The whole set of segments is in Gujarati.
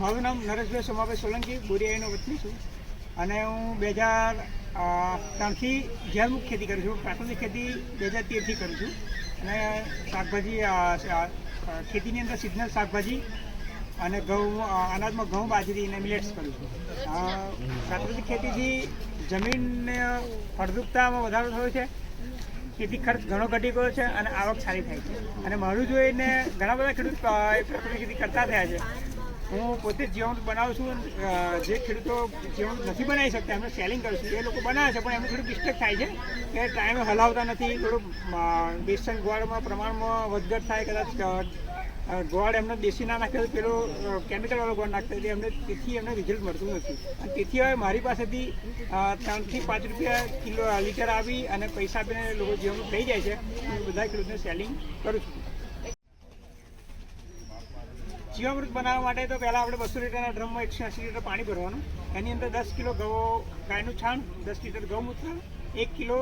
મારું નામ નરેશભાઈ સોમાભાઈ સોલંકી, બોરિયાઈનો વતની છું. અને હું બે હજાર ત્રણથી ઝેરમુક્ત ખેતી કરું છું. પ્રાકૃતિક ખેતી બે હજાર તેરથી કરું છું. અને શાકભાજી ખેતીની અંદર સિઝનલ શાકભાજી અને ઘઉં અનાજમાં ઘઉં, બાજરી અને મિલેટ્સ કરું છું. પ્રાકૃતિક ખેતીથી જમીનને ફળદ્રુપતામાં વધારો થયો છે. ખેતી ખર્ચ ઘણો ઘટી ગયો છે અને આવક સારી થાય છે. અને મારું જોઈને ઘણા બધા ખેડૂત પ્રાકૃતિક ખેતી કરતા થયા છે. હું પોતે જીવામૃત બનાવું છું જે ખેડૂતો જીવામૃત નથી બનાવી શકતા, એમને સેલિંગ કરું છું. એ લોકો બનાવે છે, પણ એમને થોડું મિસ્ટેક થાય છે કે ટાઈમે હલાવતા નથી. થોડું બેસન ગોળમાં પ્રમાણમાં વધઘટ થાય, કદાચ ગોળ એમને દેશી ના નાખે પેલો કેમિકલ વાળો ગોળ નાખતા એટલે એમને તેથી એમને રિઝલ્ટ મળતું નથી. અને તેથી હવે મારી પાસેથી ત્રણથી પાંચ રૂપિયા કિલો લીટર આવી અને પૈસા આપીને લોકો જીવન થઈ જાય છે. હું બધા ખેડૂતને સેલિંગ કરું છું. જીવામૃત બનાવવા માટે તો પહેલાં આપણે બસો લીટરના ડ્રમમાં એકસો એંસી લીટર પાણી ભરવાનું. એની અંદર દસ કિલો ગવો ગાયનું છાણ, દસ લીટર ગૌમૂત્ર, એક કિલો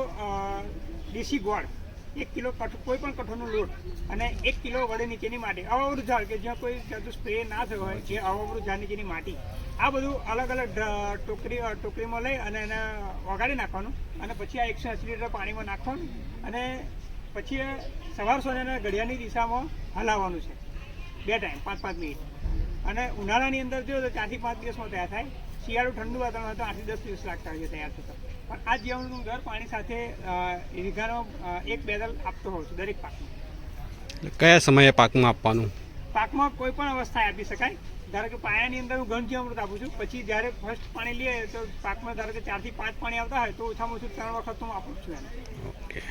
દેશી ગોળ. એક કિલો કઠ કોઈ પણ કઠોળનો લોટ અને એક કિલો વડે નીચેની માટી. અવાવરું ઝાડ કે જ્યાં કોઈ જાતું સ્પ્રે ના થયો હોય, જે અવાવરું ઝાડ નીચેની માટી. આ બધું અલગ અલગ ટોકરી ટોકરીમાં લઈ અને એને વગાડી નાખવાનું અને પછી આ એકસો એંસી લીટર પાણીમાં નાખવાનું અને પછી સવાર સોને ઘડિયાળની દિશામાં હલાવવાનું છે. બે ટાઈમ, પાંચ પાંચ મિનિટ. અને ઉનાળાની અંદર જો તો ચારથી પાંચ દિવસમાં તૈયાર થાય. શિયાળું ઠંડુ વાતાવરણ હતું આઠથી દસ દિવસ લાગતા હોય છે તૈયાર થતા. પણ આ જીવાણુનું દર પાણી સાથે રીઘાનો એક બેદલ આપતો હોઉં છું દરેક પાકમાં. કયા સમયે પાકમાં આપવાનું? પાકમાં કોઈ પણ અવસ્થાએ આપી શકાય. ધારો કે પાયાની અંદર હું ઘન જીવામૃત આપું છું પછી જ્યારે ફર્સ્ટ પાણી લઈએ તો પાકમાં ધારો કે ચારથી પાંચ પાણી આવતા હોય તો ઓછામાં ઓછું ત્રણ વખત હું આપું છું એને. ઓકે.